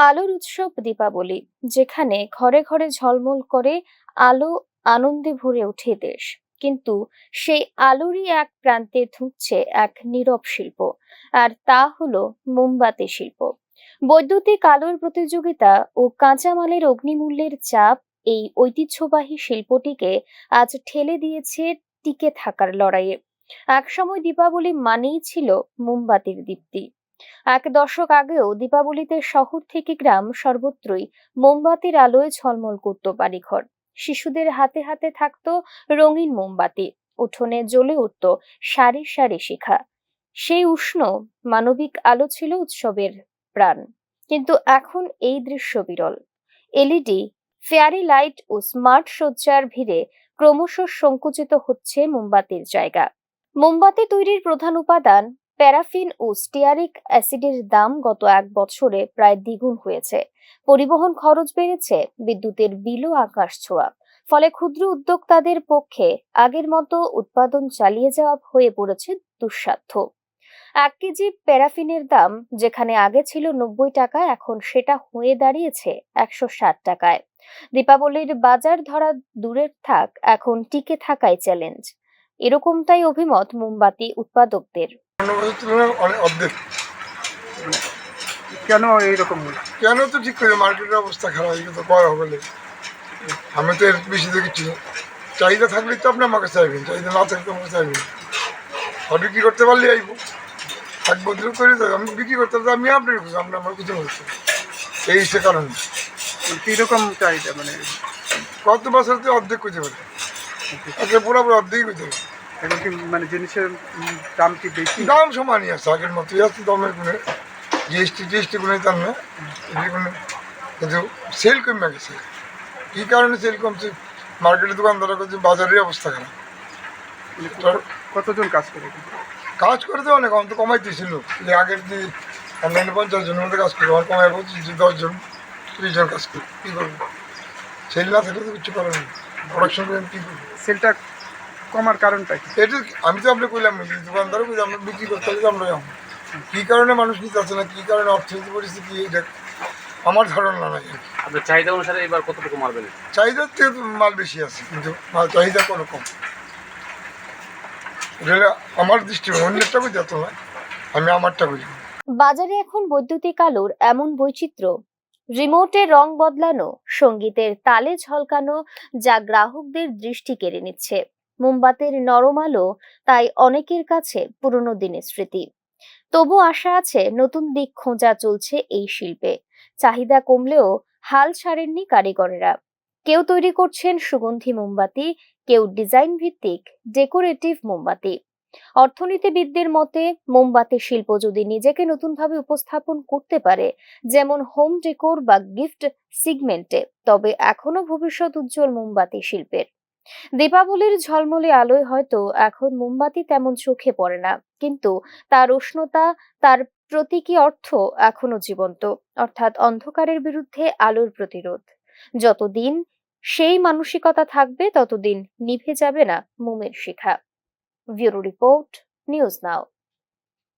আলোর উৎসব দীপাবলি, যেখানে ঘরে ঘরে ঝলমল করে আলো আনন্দে ভরে ওঠে দেশ। কিন্তু সেই আলোরই এক প্রান্তে ধুঁকছে এক নীরব শিল্প, আর তা হলো মোমবাতি শিল্প। বৈদ্যুতিক আলোর প্রতিযোগিতা ও কাঁচামালের অগ্নিমূল্যের চাপ এই ঐতিহ্যবাহী শিল্পটিকে আজ ঠেলে দিয়েছে টিকে থাকার লড়াইয়ে। একসময় দীপাবলি মানেই ছিল মোমবাতির দীপ্তি। এক দশক আগেও দীপাবলিতে শহর থেকে গ্রাম সর্বত্রই মোমবাতির আলোয় ঝলমল করত বাড়িঘর। শিশুদের হাতে হাতে থাকতো রঙিন মোমবাতি, উঠোনে জ্বলে উঠত সারি সারি শিখা। সেই উষ্ণ, মানবিক আলো ছিল উৎসবের প্রাণ। কিন্তু এখন এই দৃশ্য বিরল। এলইডি, ফেয়ারি লাইট ও স্মার্ট সজ্জার ভিড়ে ক্রমশ সংকুচিত হচ্ছে মোমবাতির জায়গা। মোমবাতি তৈরির প্রধান উপাদান প্যারাফিন ও স্টিয়ারিক অ্যাসিডের দাম গত এক বছরে প্রায় দ্বিগুণ হয়েছে। পরিবহন খরচ বেড়েছে, বিদ্যুতের বিলও আকাশ ছোঁয়া। ফলে ক্ষুদ্র উদ্যোক্তাদের পক্ষে আগের মতো উৎপাদন চালিয়ে যাওয়া হয়ে পড়েছে দুঃসাধ্য। এক কেজি প্যারাফিনের দাম, যেখানে আগে ছিল নব্বই টাকা, এখন সেটা হয়ে দাঁড়িয়েছে একশো ষাট টাকায়। দীপাবলির বাজার ধরা দূরের থাক, এখন টিকে থাকাই চ্যালেঞ্জ। এরকমটাই অভিমত মোমবাতি উৎপাদকদের। অর্ধেক। কেন এইরকম কেন তো ঠিক করে মার্কেটের অবস্থা খারাপ হয়ে গেছে কয় হবে আমি তো এর বেশি দেখেছি না। চাহিদা থাকলেই তো আপনি আমাকে চাইবেন চাহিদা না থাকলে আমাকে চাইবেন। আর বিক্রি করতে পারলে আইব। এক বছর করে তো আমি বিক্রি করতে পারলে আমি আপনার খুশি আপনি আমার কিছু বলছেন। এই সে কারণ। কীরকম চাহিদা মানে? কত বছর তো অর্ধেক করতে পারে। আজকে পুরোপুরি অর্ধেকই করতে পারে। এখন কি মানে জিনিসের দাম কি বেশি? দাম সমানই আছে আগের মতোই আছে দামের কোনো জিএসটি জিএসটি কোনো তার না এগুলি কোনো কিন্তু সেল কমে গেছে। কী কারণে সেল কমছে? মার্কেটের দোকানদাররা করছে বাজারের অবস্থা খারাপ। মানে কতজন কাজ করে কাজ করে তো অনেক অন্ত কমাইতেছিল যে আগের যে অনলাইনে পঞ্চাশ জনের মধ্যে কাজ করবে আমার কমাই বলছি দশজন ত্রিশ জন কাজ করবে কী করব? সেল না থাকলে তো কিছু করার নেই। প্রোডাকশন করে কী করব? সেলটা কমার কারণটা কি? এটা আমি তো আপনি কইলাম যে দোকানদারও কইলাম আমরা বিক্রি করতে হলে আমরা যাব। কী কারণে মানুষ নিতে আসছে না কী কারণে অর্থনীতি পরিস্থিতি এটা আমার ধারণা নাই আপনার চাহিদা অনুসারে এবার কতটুকু মারবেন চাহিদার থেকে তো মাল বেশি আছে কিন্তু মাল চাহিদা কোনো কম। এটা আমার দৃষ্টিকোণ অন্যেরটা বুঝতে তো না আমি আমারটা বুঝি বাজারে এখন বৈদ্যুতিক আলোর এমন বৈচিত্র্য রিমোটে রং বদলানো সঙ্গীতের তালে ঝলকানো যা গ্রাহকদের দৃষ্টি কেড়ে নিচ্ছে। মোমবাতির নরম আলো তাই অনেকের কাছে পুরনো দিনের স্মৃতি। তবু আশা আছে নতুন দিক খোঁজা চলছে এই শিল্পে। চাহিদা কমলেও হাল ছাড়েননি কারিগরেরা। কেউ তৈরি করছেন সুগন্ধি মোমবাতি, কেউ ডিজাইন ভিত্তিক ডেকোরেটিভ মোমবাতি। অর্থনীতিবিদদের মতে, মোমবাতি শিল্প যদি নিজেকে নতুনভাবে উপস্থাপন করতে পারে, যেমন হোম ডেকোর বা গিফট সিগমেন্টে, তবে এখনও ভবিষ্যৎ উজ্জ্বল মোমবাতি শিল্পের। দীপাবলির ঝলমলে আলোয় হয়তো এখন মোমবাতি তেমন চোখে পড়ে না, কিন্তু তার উষ্ণতা, তার প্রতীকী অর্থ এখনও জীবন্ত, অর্থাৎ অন্ধকারের বিরুদ্ধে আলোর প্রতিরোধ। যতদিন সেই মানসিকতা থাকবে, ততদিন নিভে যাবে না মোমের শিখা। Bureau report, news now.